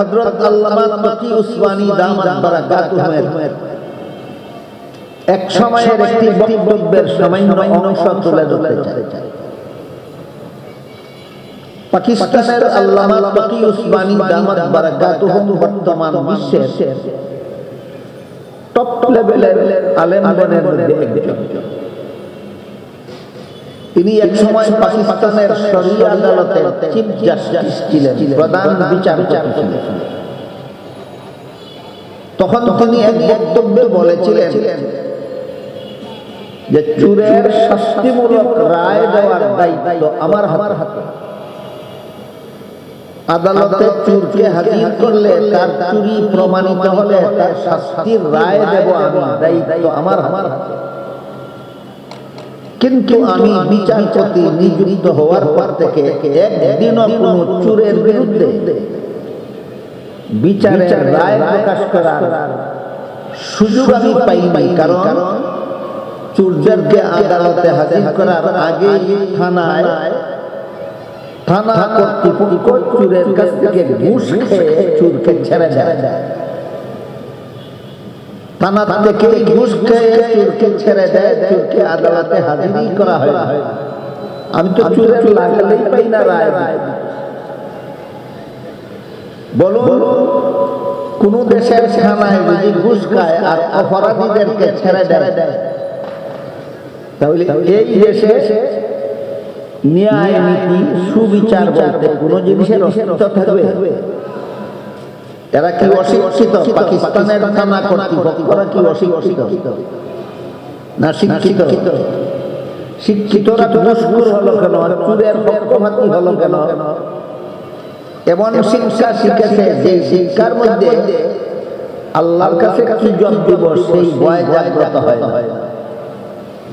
হযরত আল্লামা তকি উসমানী দামাত বারাকাতুহুমের এক সময়ের একটি বক্তব্যের সামান্য অংশ তুলে ধরতে চাই। পাকিস্তানের আল্লামা তকি উসমানী দামাত বারাকাতুহুম বর্তমান বিশ্বের টপ লেভেলের আলেমগণের মধ্যে একজন। তিনি এক সময় পাকিস্তানের শরিয়া আদালতের চিফ জাস্টিস ছিলেন, প্রধান বিচারপতি ছিলেন। তখন তিনি এক বক্তব্যে বলেছিলেন যে চুরের শাস্তিমূলক রায় দেওয়ার দায়িত্ব আমার আমার হাতে। আদালতে চুরকে হাজির করলে তার চুরি প্রমাণিত হলে তার শাস্তির রায় দেব আমি, দায়িত্ব আমার আমার হাতে। কিন্তু আমি বিচারপতি নিযুক্ত হওয়ার পর থেকে একদিনও কোনো চুরের বিরুদ্ধে বিচারের রায় প্রকাশ করার সুযোগ আমি পাই নাই কারণ চুরদেরকে আদালতে হাজির করার আগে থানায় থানা কর্তৃপক্ষ চুরের কাছ থেকে ঘুষ খেয়ে চুরকে ছেড়ে দেয়। থানা থেকে ঘুষ খেয়ে চুরকে ছেড়ে দেয় চুরকে আদালতে হাজিরি করা হয়? আমি তো চুরে লাগলেই পাই না রায়। বলুন কোন দেশের থানায় যদি ঘুষ খায় আর অপরাধীদেরকে ছেড়ে দেয় তাহলে এই দেশে ন্যায় নীতি সুবিচার বলতে কোন জিনিসের অস্তিত্ব থাকবে। এরা কি অশিক্ষিত? পাকিস্তানের থানা কর্তৃপক্ষরা কি অশিক্ষিত? না শিক্ষিত। শিক্ষিতরা ঘুষখোর হলো কেন? চুরের পক্ষপাতী হলো কেন? এমন শিক্ষা শিখেছে যে শিক্ষার মধ্যে আল্লাহর কাছে কি জব দিব সেই ভয় জাগ্রত হয়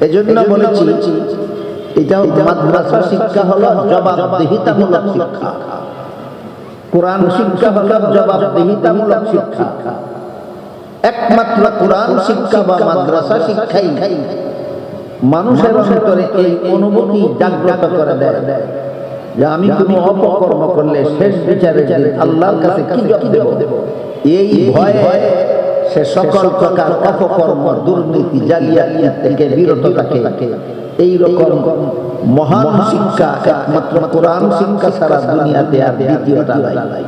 এজন্য বলেছি এটা মাদ্রাসা শিক্ষা হলো জবাবদিহিতামূলক শিক্ষা। কোরআন শিক্ষা হল জবাবদিহিতামূলক শিক্ষা একমাত্র কোরআন শিক্ষা বা মাদ্রাসা শিক্ষাই। মানুষের অন্তরে এই অনুভূতি জাগ্রত করে দেয়। যে আমি কোনো অপকর্ম করলে শেষ বিচারে আল্লাহর কাছে কি জবাব দেব? এই ভয়ে সে সকল প্রকার অপকর্ম, দুর্নীতি, জালিয়াতি থেকে বিরত থাকে। এই রকম মহান শিক্ষা একমাত্র কোরআন শিক্ষা সারা দুনিয়াতে আর দ্বিতীয়টা নাই।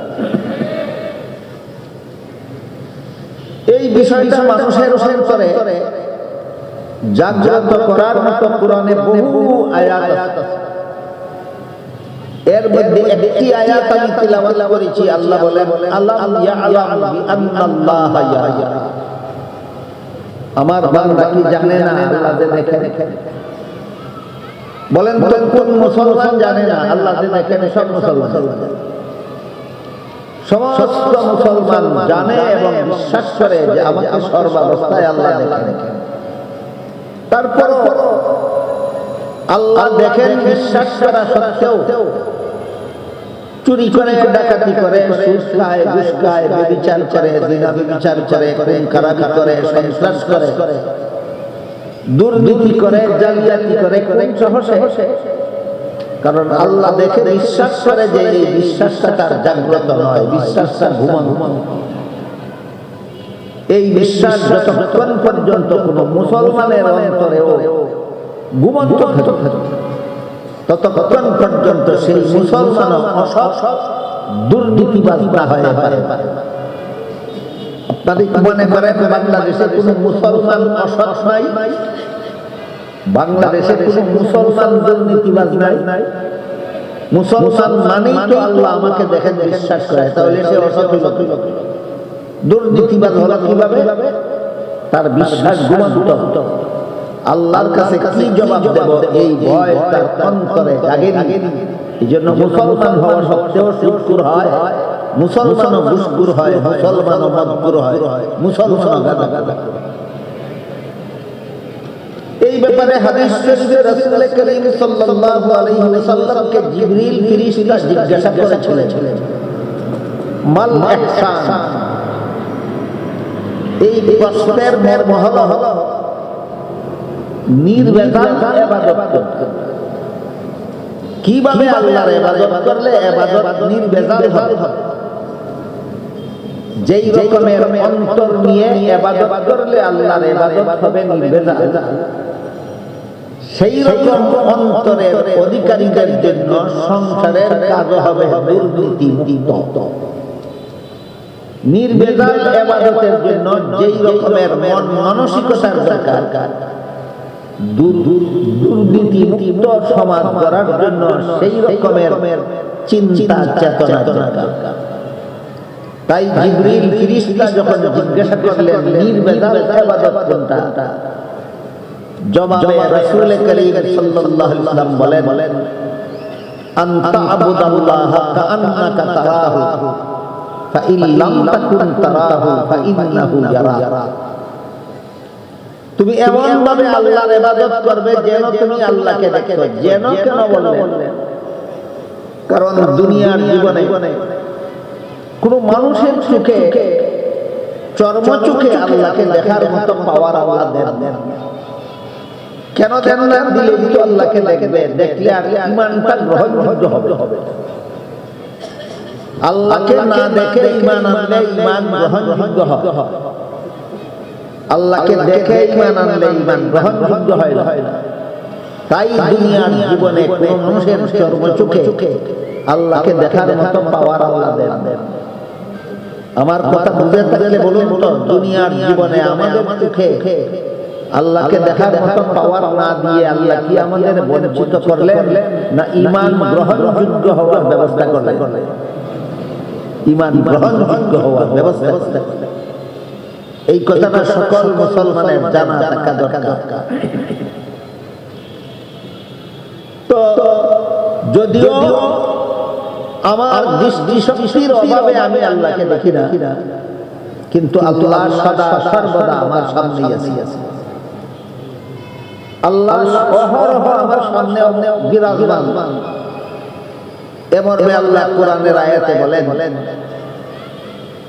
এই বিষয়টা মানুষের অন্তরে জাগ্রত করার মতো কোরআনে বহু আয়াত আছে। এর মধ্যে একটি আয়াত আমি তিলাওয়াত করেছি, আল্লাহ বলেন আল্লাহ ইয়ালাম বিআন্নাল্লাহ ইয়ারা। আমার বান্দা কি জানে না, আল্লাহ যে দেখে বলেন তো, কোন মুসলমান জানে না, আল্লাহ যে দেখেন, সব মুসলমান। সমস্ত মুসলমান জানে এবং বিশ্বাস করে যে আমাকে সর্বাবস্থায় আল্লাহ দেখেন। তারপর আল্লাহ দেখেন বিশ্বাস করা সত্ত্বেও চুরি করে ডাকাতি করে সুদ খায় ঘুষ খায় ব্যভিচার করে জিনা ব্যভিচার করে খুন খারাপি করে সন্ত্রাস করে দুর্নীতি করে জালিয়াতি করে কোন সহসে কারণ আল্লাহ দেখে বিশ্বাস করে যে এই বিশ্বাসটা তার জাগ্রত নয় বিশ্বাসটা ঘুমান এই বিশ্বাস যতক্ষণ পর্যন্ত কোন মুসলমানের অন্তরেও ঘুমন্ত থাকে ততক্ষণ পর্যন্ত সেই মুসলমান অসৎ দুর্নীতিবাদ না হয়ে পারে। আপনাদের মনে করেন বাংলাদেশে কোনো মুসলমান অসৎ নাই? বাংলাদেশে কোনো মুসলমান দুর্নীতিবাদ নাই? মুসলমান মানেই তো আল্লাহ আমাকে দেখেন বিশ্বাস করে। তাহলে সে অসৎ হলো কীভাবে? তার বিশ্বাস ঘুমন্ত। আল্লাহর কাছে কি জবাব দেব? এই ভয় তার অন্তরে জাগে এই জন্য মুসলমান হওয়া সত্ত্বেও সুদকুর হয়। মুসলমানও ঘুষকুর হয়। মুসলমানও মদকুর হয়। মুসলমানও গাদা গাদা এই ব্যাপারে হাদিস শরীফে রাসূল করিম সাল্লাল্লাহু আলাইহি ওয়াসাল্লামকে জিবরিল ফেরেশতা জিজ্ঞাসা করেছিলেন। মাল ইহসান। এই প্রশ্নের মর্ম হলো কীভাবে আল্লাহর করলে নির্বেজাল হবে? যেই রকমের অন্তর নিয়ে এবাদত করলে আল্লাহর এবাদত হবে নির্বেজাল সেই রকম অন্তরের অধিকারীদের জন্য সংসারের কাজ হবে দুর্নীতি মুক্ত নির্বেজাল এবাদতের জন্য যেই রকমের মন মানসিকতার দরকার দুর্নীতি মুক্ত সমাজ করার জন্য সেই রকমের চিন্তা চেতনা দরকার। তাই জিবরিল ফিরিস্তা যখন জিজ্ঞাসা করলেন নির্বেজাল ইবাদত কোনটা? জবাবে রাসূল করিম সাল্লাল্লাহু আলাইহি ওয়াসাল্লাম বলেন আনতা আবুদাল্লাহ কাআন্নাকা তারাহু ফাইন লাম তাকুন তারাহু ফাইন্নাহু ইয়ারা তুমি এমন ভাবে আল্লাহর ইবাদত করবে যেন তুমি আল্লাহকে দেখো যেন কেন বললেন কারণ দুনিয়ার জীবনে কোন মানুষের চোখে চর্ম চোখে আল্লাহকে দেখার মতো পাওয়ার আল্লাহ দেন দেন কেন দেন না? দিলে তো আল্লাহকে দেখবে। দেখলে আর ইমানটা গ্রহণযোগ্য হবে। হবে। আল্লাহকে না দেখে ইমান আনলে ইমান গ্রহণযোগ্য হয় আল্লাহকে দেখে ইমান আনলে ইমান গ্রহণযোগ্য হয় না। তাই দুনিয়ার জীবনে কোন মানুষের চর্ম চোখে আল্লাহকে দেখার মতো পাওয়ার আল্লাহ দেন। আমার কথা বুঝে থাকলে বলুন তো দুনিয়ার জীবনে আমাদের চোখে আল্লাহকে দেখার মতো পাওয়ার না দিয়ে আল্লাহ কি আমাদের বঞ্চিত করলেন? না ইমান গ্রহণযোগ্য হওয়ার ব্যবস্থা করলেন। ইমান গ্রহণযোগ্য হওয়ার ব্যবস্থা করলেন। এই কথাটা সকল মুসলমানের জানা থাকা দরকার। তো যদিও আমার দৃষ্টি শক্তির অভাবে আমি আল্লাহকে দেখি না, কিন্তু আল্লাহ সদা সর্বদা আমার সামনে আছে। আল্লাহ অহরহ আমার সামনে বিরাজমান। এমন আল্লাহ কোরআনের আয়াতে বলেন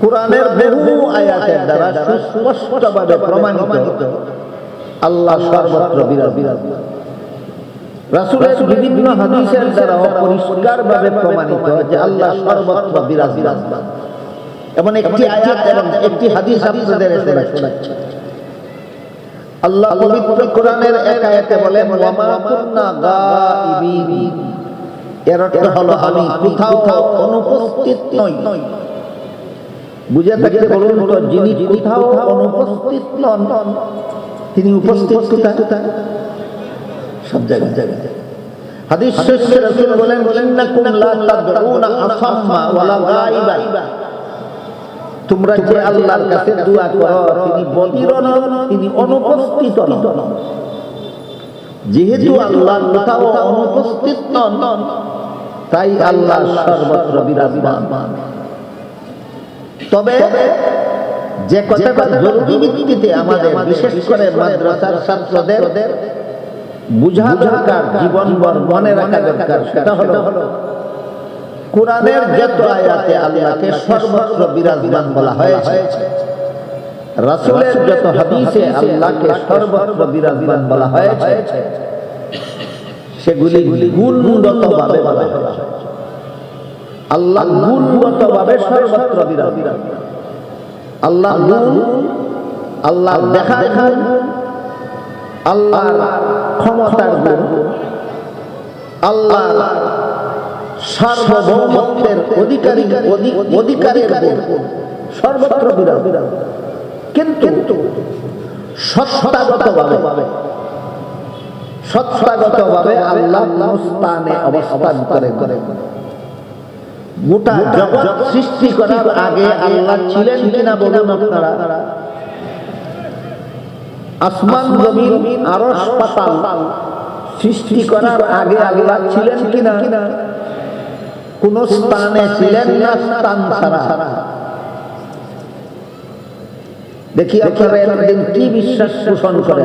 কোরআনের বহু আয়াতের দ্বারা সুস্পষ্টভাবে প্রমাণিত আল্লাহ সর্বত্র বিরাজমান রাসূলের বিভিন্ন হাদিসের দ্বারা পরিষ্কারভাবে প্রমাণিত যে আল্লাহ সর্বত্র বিরাজমান এবং একটি আয়াত এবং একটি হাদিস আপনাদের শোনাচ্ছি আল্লাহ পবিত্র কোরআনের এক আয়াতে বলেন ওয়ামা কুন্না গাইবিন এর অর্থ হলো আমি কোথাও অনুপস্থিত নই। বুঝে থাকলে বলুন যিনি কোথাও অনুপস্থিত নন তিনি উপস্থিত কোথায়? সব জায়গায় জায়গায়। হাদিস শেষে রাসূল বলেন ইন্নাকুম লা তাদউনা আসাম্মা ওয়ালা গায়বা। তোমরা যে আল্লাহর কাছে দোয়া করো তিনি বধির নন তিনি অনুপস্থিত নন। যেহেতু আল্লাহ কোথাও অনুপস্থিত নন তাই আল্লাহ সর্বত্র বিরাজমান। তবে যে কথাটা জরুরি ভিত্তিতে আমাদের বিশেষ করে মাদ্রাসার ছাত্রদের বুঝা দরকার জীবনভর মনে রাখা দরকার। সেটা হলো কোরআনের যত আয়াতে আল্লাহকে সর্বত্র বিরাজমান বলা হয়েছে। রাসূলের যত হাদিসে আল্লাহকে সর্বত্র বিরাজমান বলা হয়েছে সেগুলি গুণগত ভাবে বলা হয়েছে। আল্লাহ গুণগত ভাবে সর্বত্র বিরাজমান আল্লাহ গুণ আল্লাহ দেখা দেখা আল্লাহর ক্ষমতার গুণ আল্লাহ সার্বভৌমত্বের অধিকারী অধিকারের গুণ সর্বত্র বিরাজ। কিন্তু সত্তাগত ভাবে সত্তাগত ভাবে আল্লাহ স্থানে অবস্থান করে করে গোটা জগৎ সৃষ্টি করার আগে আল্লাহ ছিলেন কিনা বলুন আপনারা? আসমান জমিন আরশ পাতাল সৃষ্টি করার আগে আল্লাহ ছিলেন কিনা? কোন? স্থানে ছিলেন না স্থান ছাড়া? দেখি আপনারা এতদিন কি বিশ্বাস পোষণ করে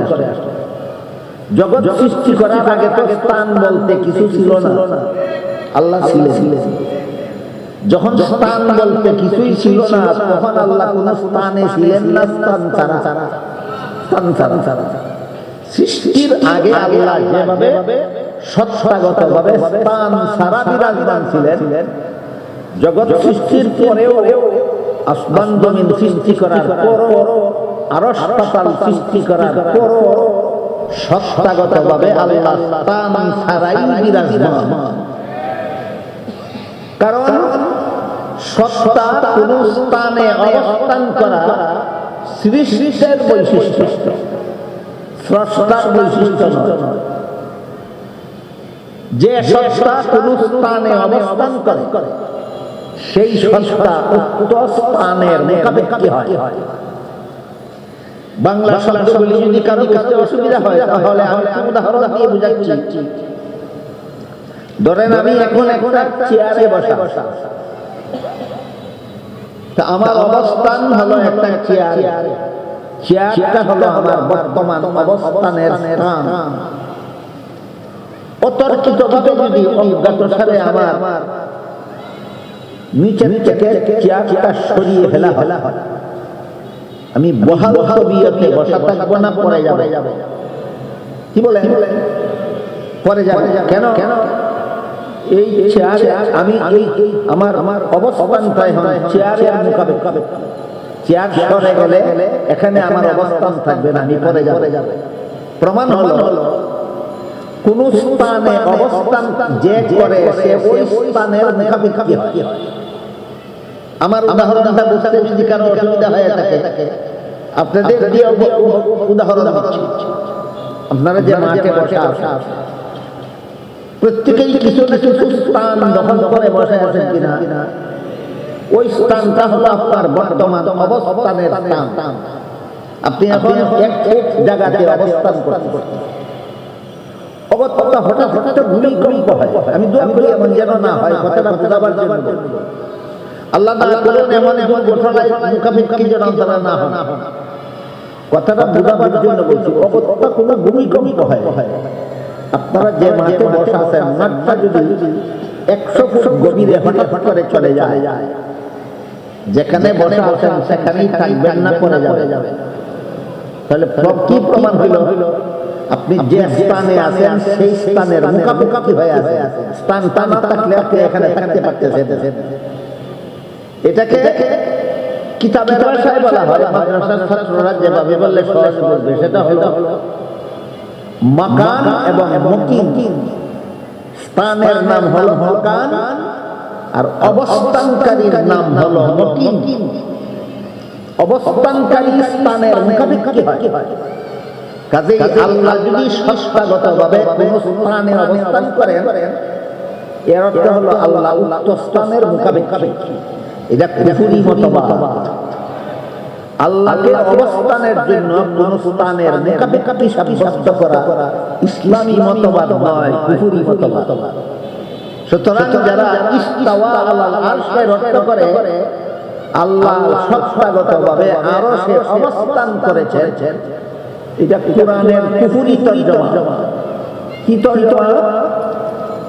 জগৎ সৃষ্টি করার আগে তো স্থান বলতে কিছু ছিল না। আল্লাহ ছিলেন। যখন স্থান বলতে কিছুই ছিল না, তখন আল্লাহ কোন স্থানে ছিলেন না স্থান ছাড়া স্থান ছাড়া ছাড়া সৃষ্টির আগে আল্লাহ যেভাবে সত্তাগত ভাবে স্থান ছাড়া বিরাজমান ছিলেন, জগৎ সৃষ্টির পরেও আসমান জমিন সৃষ্টি করার পরও আরও পাতাল সৃষ্টি করার পরও সত্তাগত ভাবে আল্লাহ স্থান বিরাজমান। কারণ সত্তা কোন স্থানে অবস্থান করা সৃষ্টির বৈশিষ্ট্য। স্রষ্টার বৈশিষ্ট্য যে সত্তা কোন স্থানে অবস্থান করে, সেই সত্তা উক্ত স্থানের মোকাবেক্ষী হয়। বাংলা শব্দগুলি যদি কারও বুঝতে অসুবিধা হয়, তাহলে আমি উদাহরণ দিয়ে বুঝাচ্ছি। ধরেন আমি এখন এখন চেয়ারে বসা। তা আমার অবস্থান হলো একটা চেয়ার। চেয়ারটা হলো আমার বর্তমান অবস্থানের স্থান। অতর্কিত ভাবে যদি অজ্ঞাত সারে আমার নিচে থেকে চেয়ারটা সরিয়ে ফেলা হয়, আমি বহাল তবিয়তে বসা থাকব না পরে যাবে। কি বলে পরে যাবে। কেন কেন? এই চেয়ারে আমি আমার আমার অবস্থানটাই হয় চেয়ারের মোকাবেলা চেয়ার সরে গেলে এখানে আমার অবস্থান থাকবে না আমি পরে যাবে। প্রমাণ হলো কোন স্থানে অবস্থান যে করে সে ওই স্থানের মুখাপেক্ষি হয়। আমার উদাহরণটা বুঝতে যদি কারও অসুবিধা হয়ে থাকে। আপনাদের উদাহরণ আপনারা যে মাঠে বসে আসা প্রত্যেকেই কিছু কিছু স্থান দখল করে বসে আছেন কিনা? ওই স্থানটা হলো আপনার বর্তমান অবস্থানের স্থান। আপনি এখন এক এক জায়গাতে অবস্থান করতে অবস্থা হঠাৎ হঠাৎ ভূমিকম্প হয়। আমি দোয়া করি এমন যেন না হয়, কথাটা বোঝাবার জন্য আল্লাহ এমন এমন ঘটনায় মুখাপেক্ষি যেন তারা না কথাটা বোঝাবার জন্য বলছি, অবস্থা কোনো ভূমিকম্প হয়। আপনারা যে মাঠে বসা আছেন মাঠটা যদি একশো ফুট গভীরে হঠাৎ করে চলে যায়। যেখানে বসে আছেন সেখানেই থাকবেন না পরে যাবে তাহলে কি প্রমাণ হইল আপনি যে স্থানে আছেন সেই স্থানের মুখাপেক্ষি হয়ে আছে স্থান টানা থাকলে আপনি এখানে থাকতে পারতেছেন। এটাকে কিতাবের ভাষায় বলা হয় মাদ্রাসার ছাত্ররা যেভাবে বললে সহজ সেটা হলো মাকান এবং মকিন স্থানের নাম হলো মকান আর অবস্থানকারীর নাম হলো মকিন অবস্থানকারী স্থানের মুখাপেক্ষি হয়। কাজে আল্লাহ যদি সস্তাগত ভাবে কোন স্থানে অবস্থান করেন এর অর্থ হলো আল্লাহ উক্ত স্থানের মুখাপেক্ষি। এটা কুফুরি মতবাদ। আল্লাহকে অবস্থানের জন্য কোন স্থানের মুখাপেক্ষি সাব্যস্ত করা ইসলামী মতবাদ নয় কুফুরি মতবাদ। সুতরাং যারা ইস্তাওয়া আলাল আরশের অর্থ করে আল্লাহ সত্তাগতভাবে আরও সে অবস্থান করেছেন। এটা কোরআনের কুফুরি তর্জমা। কি তর্জমা?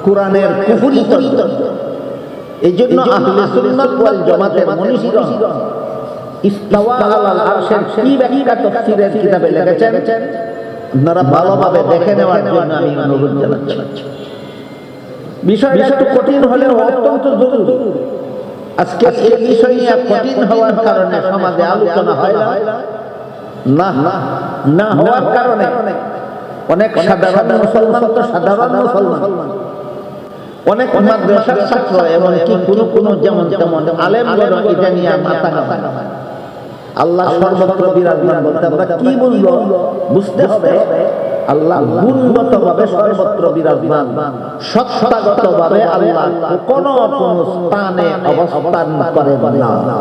কোরআনের কুফুরি তর্জমা। এই জন্য আহলে সুন্নাত ওয়াল জামাতের ইস্তাওয়া আলাল আরশের কি ব্যাখ্যা তাফসীরের কিতাবে লিখেছেন? আপনারা ভালোভাবে দেখে নেওয়ার জন্য আমি অনুরোধ জানাচ্ছি। বিষয়টা একটু কঠিন হলেও অত্যন্ত জরুরি। আজকে এই বিষয় নিয়ে কঠিন হওয়ার কারণে সমাজে আলোচনা হয় না। না। না হওয়ার কারণে। অনেক সাধারণ মুসলমান তো সাধারণ মুসলমান। অনেক মাদ্রাসার ছাত্র এমনকি কোন কোন যেমন তেমন আলেম এটা নিয়ে মাথা আল্লাহ সর্বত্র বিরাজমান বলতে আমরা কি বলব? বুঝতে হবে। আল্লাহ গুণগত ভাবে সর্বত্র বিরাজমান। সত্তাগত ভাবে আল্লাহ কোন কোন স্থানে অবস্থান করে না।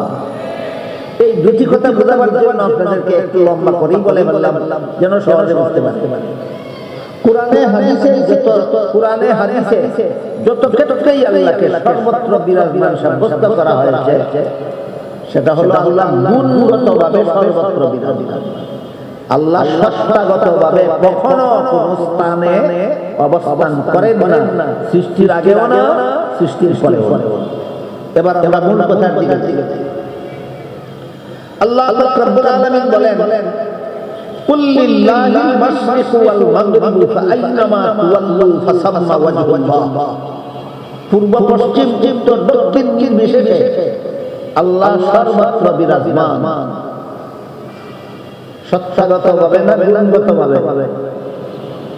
এই দুটি কথা বোঝাবার জন্য আপনাদেরকে একটু লম্বা করেই বলে বললাম যেন সহজে বুঝতে পারতে পারি। কোরআনে, হাদিসে, যত কোরআনে, হাদিসে, যত ক্ষেত্রেই আল্লাহকে সর্বত্র বিরাজমান সাব্যস্ত করা হয়েছে সেটা হলো আল্লাহ গুণগতভাবে সর্বত্র বিরাজমান আল্লাহ সত্তাগতভাবে কখনো কোন স্থানে অবস্থান করেন না সৃষ্টির আগেও না সৃষ্টির পরেও না এবার আমরা মূল কথার দিকে যাই। আল্লাহ পাক রব্বুল আলামিন বলেন قل لله المشرق والمغرب فأينما تولوا فثم وجه الله পূর্ব পশ্চিম উত্তর দক্ষিণ নির্বিশেষে আল্লাহ সর্বত্র বিরাজমান। সত্তাগত ভাবে না গুণগত ভাবে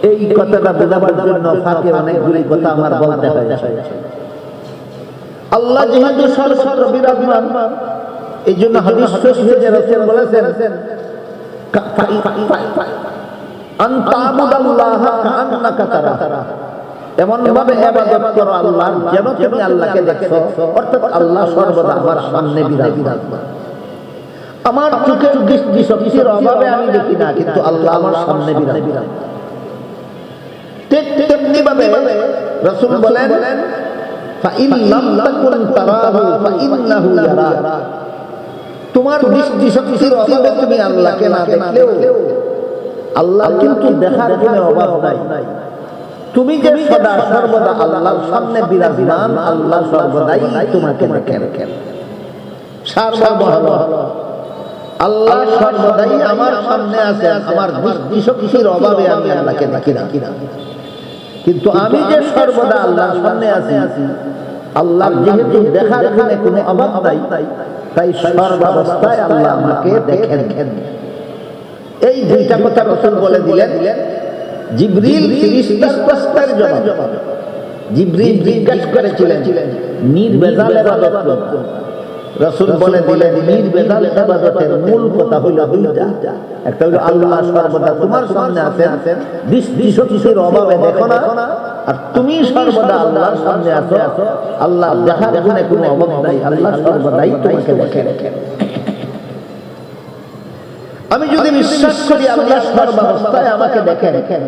এই কথাটা বোঝাবার জন্য ফাঁকে অনেকগুলি কথা আমার বলতে হয়েছে। আল্লাহ যেহেতু সর্বত্র বিরাজমান এই জন্য হাদিস শরীফে রাসূল বলেছেন এমন ভাবে ইবাদত করো আল্লাহ যেন তুমি আল্লাহকে দেখছ। অর্থাৎ আল্লাহ সর্বদা আমার সামনে বিরাজমান। আমার চোখের দৃষ্টি শক্তির অভাবে আমি দেখি না কিন্তু আল্লাহ আমার সামনে বিরাজমান। ঠিক তেমনি ভাবে রাসূল বলেন তোমার দৃষ্টি শক্তির অভাবে তুমি আল্লাহকে না দেখলেও আল্লাহ কিন্তু দেখার কোনো অভাব নাই। তুমি যে সদা সর্বদা আল্লাহর সামনে বিরাজমান আল্লাহ সর্বদাই তোমাকে দেখে রাখেন সার্বভৌম আল্লাহ সর্বদাই আমার সামনে আছে আমার দৃষ্টি শক্তির অভাবে আমি আল্লাহকে দেখি না। কিন্তু আমি যে সর্বদা আল্লাহর সামনে আছি আল্লাহ যেহেতু দেখার কোনো অভাব নাই তাই সর্বাবস্থায় আল্লাহ আমাকে দেখেন। এই দুইটা কথা রসুল বলে দিলেন জিব্রিল ফিরিস্তার প্রশ্নের জবাব। জিব্রিল জিজ্ঞাসা করেছিলেন নির্বেজাল ইবাদত রসুল বলে দিলেন নির্বেজাল ইবাদতের মূল কথা হইল দুইটা। একটা হইল আল্লাহ সর্বদা তোমার সামনে আছেন দৃষ্টি শক্তির অভাবে দেখো না। আর তুমি সর্বদা আল্লাহর সামনে আছো। আল্লাহ দেখার গুণে কোনো অভাব নাই আল্লাহ সর্বদাই তোমাকে দেখে আমি যদি বিশ্বাস করি আল্লাহ সর্বাবস্থায় আমাকে দেখে রেখে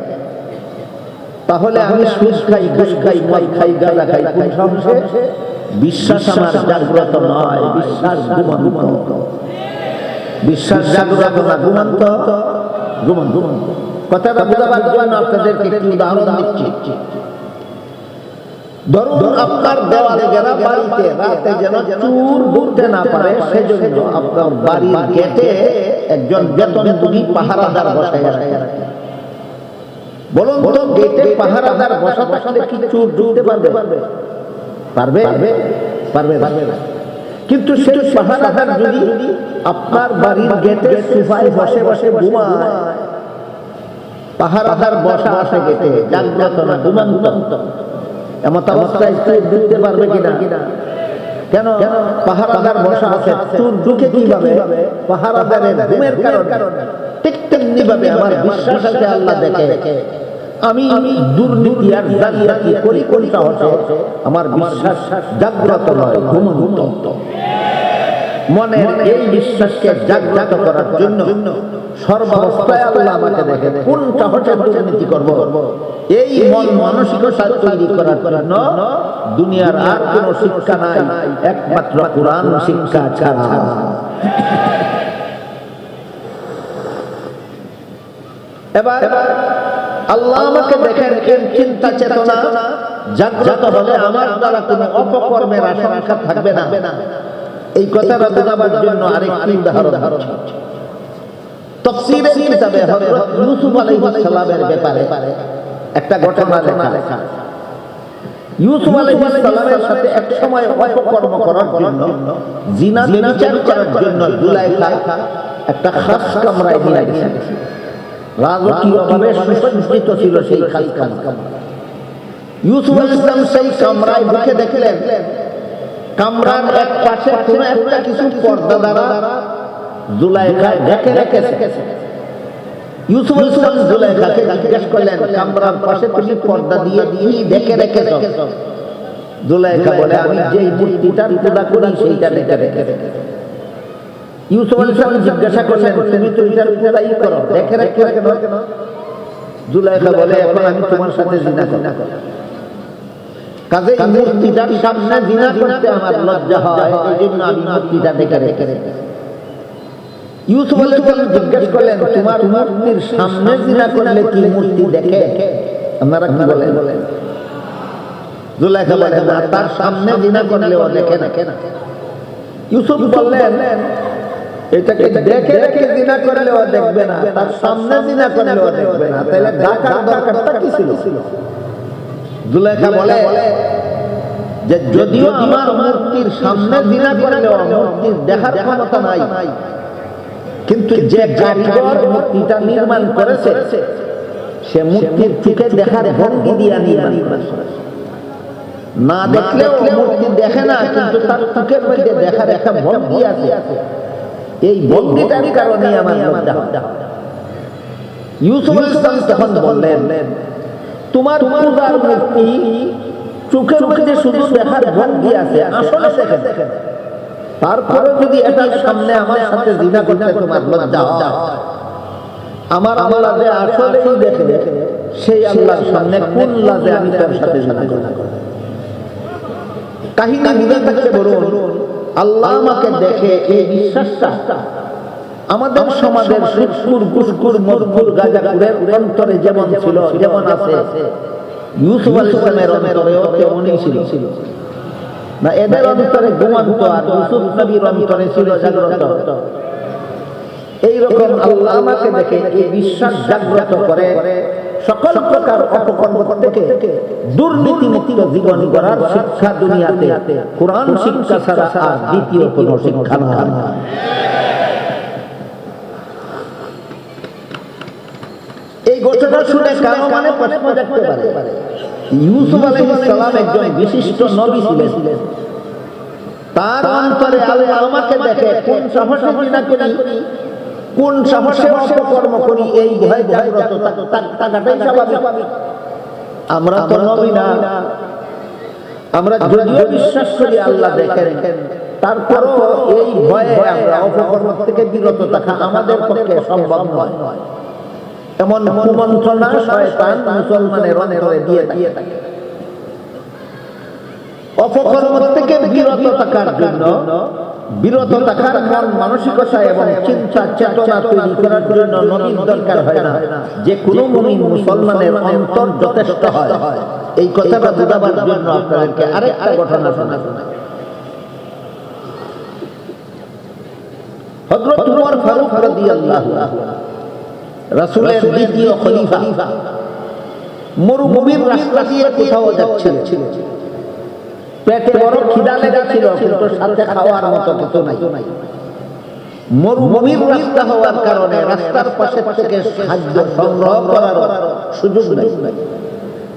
তাহলে আমি সুদ খাই ঘুষ খাই মদ খাই গাঁজা খাই কোন সংসে বিশ্বাস আমার জাগ্রত নয় বিশ্বাস ঘুমন্ত। বিশ্বাস জাগ্রত না ঘুমন্ত। ঘুমন্ত। কথাটা বোঝাবার জন্য আপনাদেরকে একটি উদাহরণ দিচ্ছি। ধরুন আপনার দেওয়ালে গেরা বাড়িতে রাতে যেন চুর ঢুকতে না পারে সেজন্য আপনার বাড়ির গেটে একজন বেতনভোগী পাহারাদার বসায় রাখে। বলুন তো গেটে পাহারাদার বসা থাকলে কি চুর ঢুকতে পারবে? পারবে? পারবে? পারবে পারবে না। কিন্তু সেই পাহারাদার যদি আপনার বাড়ির গেটে সোফায় বসে বসে ঘুমায়। পাহারাদার বসা আছে গেটে জাগ্রত না ঘুমন্ত। এমন অবস্থায় স্ত্রী দিতে পারবে কিনা? কেন? পাহারাদার বসা আছে চোর ঢুকে কীভাবে? পাহারাদারের ঘুমের কারণে। ঠিক তেমনি ভাবে আমার বিশ্বাস আছে আল্লাহ দেখে। আমি দুর্নীতি আর জালিয়াতি করি কোনটা হচ্ছে আমার বিশ্বাস জাগ্রত নয় ঘুম ঘুমন্ত মনের এই বিশ্বাসকে জাগ্রত করার জন্য সর্বাবস্থায় আল্লাহ আমাকে দেখে কোনটা দুর্নীতি করব? এই মন মানসিকতা তৈরি করার জন্য দুনিয়ার আর কোন শিক্ষা নাই একমাত্র কোরআন শিক্ষা ছাড়া। এবার আল্লাহ আমাকে দেখেন কেন চিন্তা চেতনা জাগ্রত হলে আমার দ্বারা কোনো অপকর্মের আশঙ্কা থাকবে না। এই কথাটা বোঝাবার জন্য আরেকটি উদাহরণ তফসিরের কিতাবে হযরত ইউসুফ আলাইহিস একটা ঘটনা লেখা ইউসুফ আলাইহিস সালামের সাথে সময় অপকর্ম করার জন্য, জিনা ব্যভিচার করার জন্য জুলাইখা একটা খাস কামরায় নিয়ে গেছে। ছিল সেই খাস কামরা। ইউসুফ আলাইহিস সালাম সেই কামরায় ঢুকে দেখলেন কামরার এক পাশে কোনো একটা কিছু পর্দা দ্বারা জুলাইখা ঢেকে রেখেছে। ইউসুফ ইসলাম জুলাইখাকে জিজ্ঞেস করলেন, কামরার পাশে তুমি পর্দা দিয়ে দিয়ে ঢেকে রেখেছ? জুলাইখা বলে, আমি যেই মূর্তিটার পূজা করি সেইটা ঢেকে রেখে ইউসুফ ইসলাম জিজ্ঞাসা করলেন, তুমি তো এটার পূজাই করো, ঢেকে রেখে কেন? জুলাইখা বলে, এখন আমি তোমার সাথে জিনা করি কাজে মূর্তিটার সামনে জিনা করতে আমার লজ্জা হয়। এই জন্য আমি মূর্তিটা দেখে রেখে ইউসুফ আলাইহিস জিজ্ঞেস করলেন তোমার মূর্তির সামনে জিনা করলে কি মূর্তি দেখে? আপনারা কি বলেন? জুলাইখা বলেন না তার সামনে জিনা করলে ও দেখে না। ইউসুফ বললেন এটাকে দেখে দেখে জিনা করলে ও দেখবে না। তার সামনে জিনা করলে ও দেখবে না। তাহলে ঢাকার দরকারটা কি ছিল? জুলাইখা বলে যে যদিও আমার মূর্তির সামনে জিনা করলেও মূর্তির দেখার ক্ষমতা নাই। কিন্তু যে কারিগর মূর্তিটা নির্মাণ করেছে সে মূর্তির চোখে দেখার ভঙ্গি দিয়ে নির্মাণ করেছে। না দেখলেও মূর্তি দেখে না কিন্তু তার চোখের মধ্যে দেখার একটা ভঙ্গি আছে। এই ভঙ্গিটার কারণে আমার লজ্জা। ইউসুফ ইসলাম তখন বললেন তোমার পূজার মূর্তি চোখের মধ্যে শুধু দেখার ভঙ্গি আছে আসলে দেখেন। তারপরে যদি এটার সামনে আমার সাথে জিনা করতে তোমার লজ্জা হয়। আমার আল্লাহ যে আসলেই দেখে সেই আল্লাহর সামনে কোন লাজে আমি তার সাথে জিনা করব? কাহিনী বুঝে থাকতে বলুন আল্লাহ আমাকে দেখে এই বিশ্বাসটা আমাদের সমাজের সুৎকুর গুসকুর মজবুর গাজাকুরের অন্তরে যেমন ছিল যেমন আছে। ইউসুফ আল ইসলামের অন্তরেও তেমনই ছিল। না এদের অন্তরে ঘুমন্ত আর ইউসুফ নবীর অন্তরে ছিল জাগ্রত। এইরকম আল্লাহ আমাকে দেখে এই বিশ্বাস জাগ্রত করে সকল প্রকার অপকর্ম থেকে দুর্নীতি মুক্ত জীবন গড়ার শিক্ষা দুনিয়াতে। কোরআন শিক্ষা ছাড়া আর দ্বিতীয় কোনো শিক্ষা না এই ঘটনা শুনে কারও মানে প্রশ্ন দেখতে পারে। ইউসুফ আলাইহিস সালাম একজন বিশিষ্ট নবী ছিলেন। তার অন্তরে আল্লাহ আমাকে দেখে কোন সাহসে জিনা করি কোন সাহসে অপকর্ম করি এই ভয় জাগ্রত থাকাটাই স্বাভাবিক। আমরা তো নবী না। আমরা যদিও বিশ্বাস করি আল্লাহ দেখেন তারপরও এই ভয়ে আমরা অপকর্ম থেকে বিরত থাকা আমাদের পক্ষে সম্ভব নয়। এমন কুমন্ত্রণা শয়তান মুসলমানের অন্তরে দিয়ে দিয়ে থাকে। অপকর্ম থেকে বিরত থাকার জন্য, বিরত থাকার এবং চিন্তা চেতনা তৈরি করার জন্য দরকার হয় না। যে কোনো মুমিন মুসলমানের অন্তর যথেষ্ট হয়। এই কথাটা বোঝাবার জন্য আপনাদেরকে আরেকটা ঘটনা শোনা শোনা হযরত উমর ফারুক রাদিয়াল্লাহু আনহু। রাসূলের দ্বিতীয় খলিফা। মরুভূমির রাস্তা দিয়ে কোথাও যাচ্ছিলেন পেটে বড় খিদা লেগেছিল কিন্তু সাথে খাওয়ার মতো কিছু নাই। মরুভূমির রাস্তা হওয়ার কারণে রাস্তার পাশে থেকে খাদ্য সংগ্রহ করার সুযোগ নেই।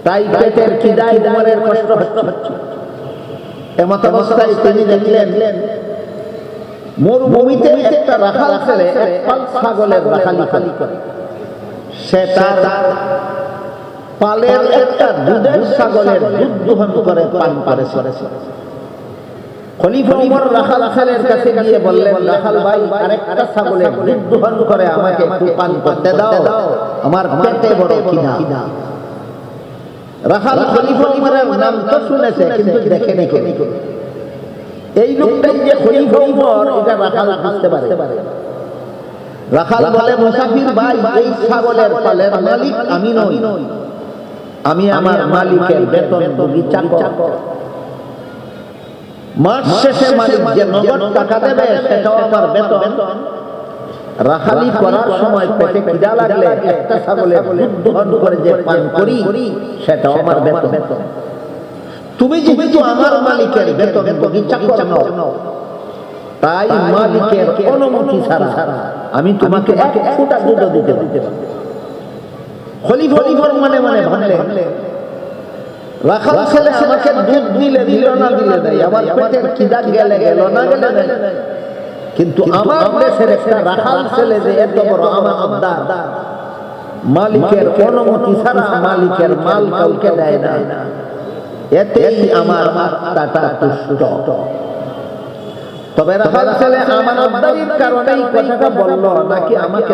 তাই পেটের খিদায় উমরের কষ্ট হচ্ছে। এমত অবস্থায় তিনি দেখলেন মরুভূমিতে একটা রাখাল ছেলে এক পাল ছাগলের রাখালি খালি করে। সে তার পালের একটা দুধের ছাগলের দুধ দোহন করে, পান করে আমাকে একটু পান করতে দাও, আমার পেটে বড় খিদা। রাখাল খলিফা নাম শুনেছে, কিন্তু এই লোকটাই যে খলিফা উমর, এটা রাখাল বুঝতে পারে। রাখাল বলে মুসাফির ভাই এই ছাগলের পালের মালিক আমি নই। আমি আমার মালিকের বেতন ভোগী চাকর। মাস শেষে মালিক যে নগদ টাকা দেবে সেটাও আমার বেতন। রাখালি করার সময় পেটে খিদা লাগলে একটা ছাগলের দুধ দহন করে যে পান করি সেটাও আমার বেতন। তুমি যেহেতু আমার মালিকের বেতন ভোগী চাকর নও তাই মালিকের অনুমতি ছাড়া আমি তোমাকে এক ফোঁটা দুধ দিতে দিতে খলিফার মানে মানে রাখাল ছেলে আমাকে দুধ দিলে দিল না দিলে দেয় আমার পেটের গেলে গেল না গেলে কিন্তু আমার দেশের একটা রাখাল ছেলে যে এত বড় আমার আবদার মালিকের অনুমতি ছাড়া মালিকের মাল কাউকে দেয় না। এতেই আমার আত্মাটা তুষ্ট। তবে রাখাল ছেলে আমানতদারির কারণে কারণেই কথাটা বলল নাকি আমাকে